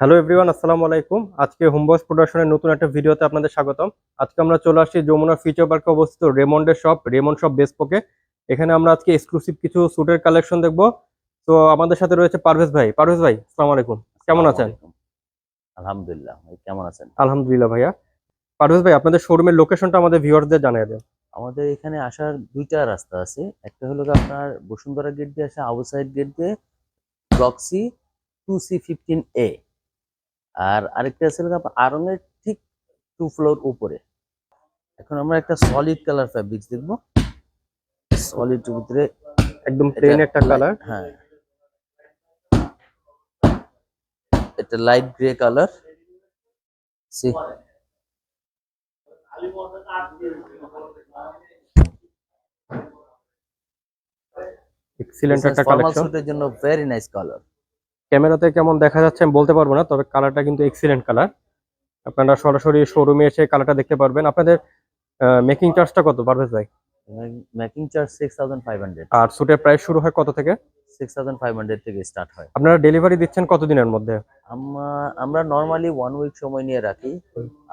Hello everyone আসসালামু আলাইকুম। আজকে হোমবক্স প্রোডাকশনের নতুন একটা ভিডিওতে আপনাদের স্বাগতম। আজকে আমরা চলে আসছি যমুনা ফিচার পার্কে অবস্থিত রেমন্ডের শপ রেমন্ড শপ বেসপোকে এখানে আমরা আজকে এক্সক্লুসিভ কিছু স্যুটের কালেকশন দেখব। তো আমাদের সাথে রয়েছে পারভেজ ভাই। পারভেজ ভাই আসসালামু আলাইকুম। কেমন আছেন? আলহামদুলিল্লাহ ভাই কেমন আছেন? আলহামদুলিল্লাহ ভাইয়া। পারভেজ ভাই আপনাদের শোরুমের লোকেশনটা আমাদের ভিউয়ারদের জানিয়ে দেন। আমাদের এখানে আসার দুইটা রাস্তা আছে। একটা হলো আপনার বসুন্ধরা গেট দিয়ে আসা আউটসাইড গেট দিয়ে block C two C fifteen A আর আরেকটা আছে গিয়ে আপনার আরঙের ঠিক টু ফ্লোর উপরে। এখন আমরা একটা সলিড কালার ফ্যাব্রিক্স দেখব। সলিড ভিতরে একদম প্লেন একটা কালার হ্যাঁ। এটা light grey colour C excellent একটা ফর্মাল কালেকশন স্যুটের জন্য ভেরি নাইস কালার ক্যামেরাতে কেমন দেখা যাচ্ছে আমি বলতে পারব না তবে কালারটা কিন্তু এক্সিলেন্ট কালার আপনারা সরাসরি শোরুমে এসে কালারটা দেখতে পারবেন। আপনাদের মেকিং চার্জটা কত পারভেজ ভাই? Making charge six thousand five hundred আর স্যুটের প্রাইস শুরু হয় কত থেকে? সিক্স থাউজেন্ড ফাইভ হান্ড্রেড থেকে স্টার্ট হয়। আপনারা ডেলিভারি দিচ্ছেন কতদিনের মধ্যে? আমরা আমরা নর্মালি ওয়ান উইক সময় নিয়ে রাখি।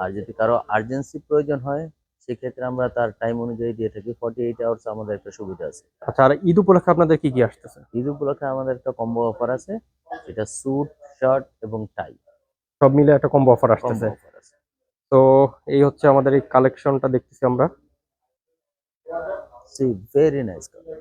আর যদি কারও আর্জেন্সি প্রয়োজন হয় সেক্ষেত্রে আমরা তার টাইম অনুযায়ী দিয়ে থাকি। ফর্টি এইট আওয়ার্স আমাদের একটা সুবিধা আছে। আচ্ছা আর ঈদ উপলক্ষে আপনাদের কি কি আসতেছে? ঈদ উপলক্ষে আমাদের একটা কম্বো অফার আছে। এটা স্যুট শার্ট এবং টাই সব মিলে একটা কম্বো অফার আসতেছে। তো এই হচ্ছে আমাদের এই কালেকশনটা দেখতেছি আমরা। C very nice colour